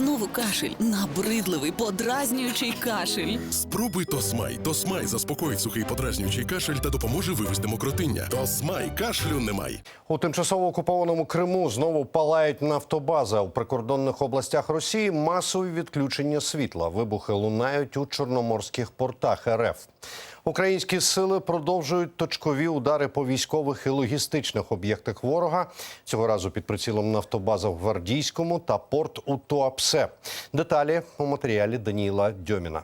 Знову кашель, набридливий, подразнюючий кашель. Спробуй Тосмай. Тосмай заспокоїть сухий подразнюючий кашель та допоможе вивести мокротиння. Тосмай кашлю немає. У тимчасово окупованому Криму знову палають нафтобази. У прикордонних областях Росії масові відключення світла. Вибухи лунають у чорноморських портах РФ. Українські сили продовжують точкові удари по військових і логістичних об'єктах ворога. Цього разу під прицілом нафтобаза в Гвардійському та порт у Туапсе. Деталі у матеріалі Даніла Дьоміна.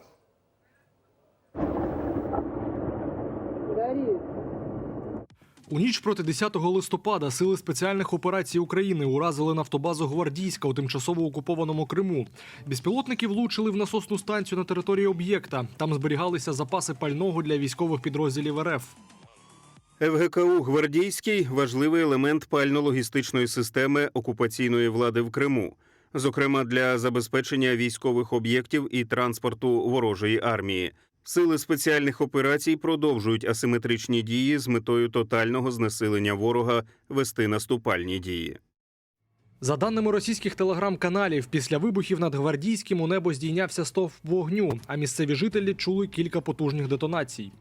У ніч проти 10 листопада сили спеціальних операцій України уразили нафтобазу Гвардійська у тимчасово окупованому Криму. Безпілотники влучили в насосну станцію на території об'єкта. Там зберігалися запаси пального для військових підрозділів РФ. ФГКУ Гвардійський важливий елемент пально-логістичної системи окупаційної влади в Криму, зокрема для забезпечення військових об'єктів і транспорту ворожої армії. Сили спеціальних операцій продовжують асиметричні дії з метою тотального знесилення ворога вести наступальні дії. За даними російських телеграм-каналів, після вибухів над Гвардійським у небо здійнявся стовп вогню, а місцеві жителі чули кілька потужних детонацій.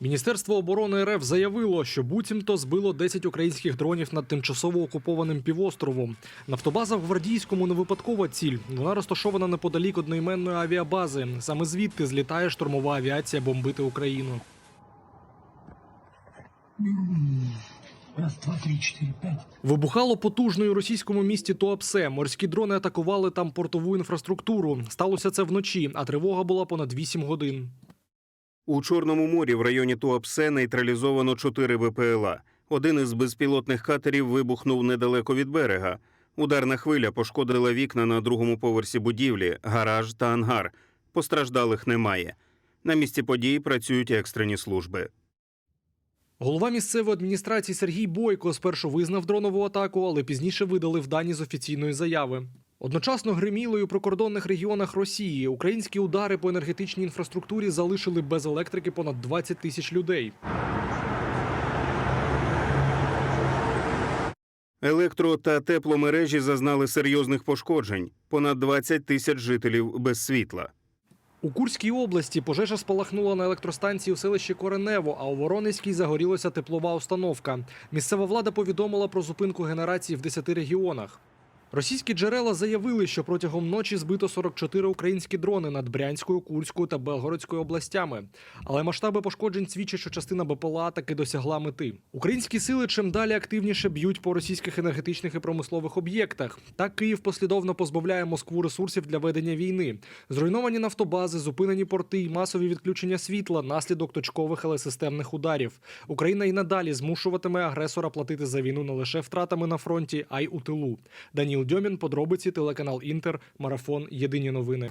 Міністерство оборони РФ заявило, що буцімто збило 10 українських дронів над тимчасово окупованим півостровом. Нафтобаза в Гвардійському не випадкова ціль. Вона розташована неподалік одноіменної авіабази. Саме звідти злітає штурмова авіація бомбити Україну. Раз, два, три, четыре, пять. Вибухало потужно і у російському місті Туапсе. Морські дрони атакували там портову інфраструктуру. Сталося це вночі, а тривога була понад 8 годин. У Чорному морі в районі Туапсе нейтралізовано чотири БПЛА. Один із безпілотних катерів вибухнув недалеко від берега. Ударна хвиля пошкодила вікна на другому поверсі будівлі, гараж та ангар. Постраждалих немає. На місці події працюють екстрені служби. Голова місцевої адміністрації Сергій Бойко спершу визнав дронову атаку, але пізніше видалив дані з офіційної заяви. Одночасно гриміло й у прикордонних регіонах Росії. Українські удари по енергетичній інфраструктурі залишили без електрики понад 20 тисяч людей. Електро та тепломережі зазнали серйозних пошкоджень. Понад 20 тисяч жителів без світла. У Курській області пожежа спалахнула на електростанції у селищі Коренево, а у Воронезькій загорілася теплова установка. Місцева влада повідомила про зупинку генерації в 10 регіонах. Російські джерела заявили, що протягом ночі збито 44 українські дрони над Брянською, Курською та Белгородською областями. Але масштаби пошкоджень свідчать, що частина БПЛА таки досягла мети. Українські сили чим далі активніше б'ють по російських енергетичних і промислових об'єктах. Так Київ послідовно позбавляє Москву ресурсів для ведення війни. Зруйновані нафтобази, зупинені порти і масові відключення світла наслідок точкових, але системних ударів. Україна і надалі змушуватиме агресора платити за війну не лише втратами на фронті, а й у тилу. Даніл Дьомін, подробиці, телеканал Інтер, марафон. Єдині новини.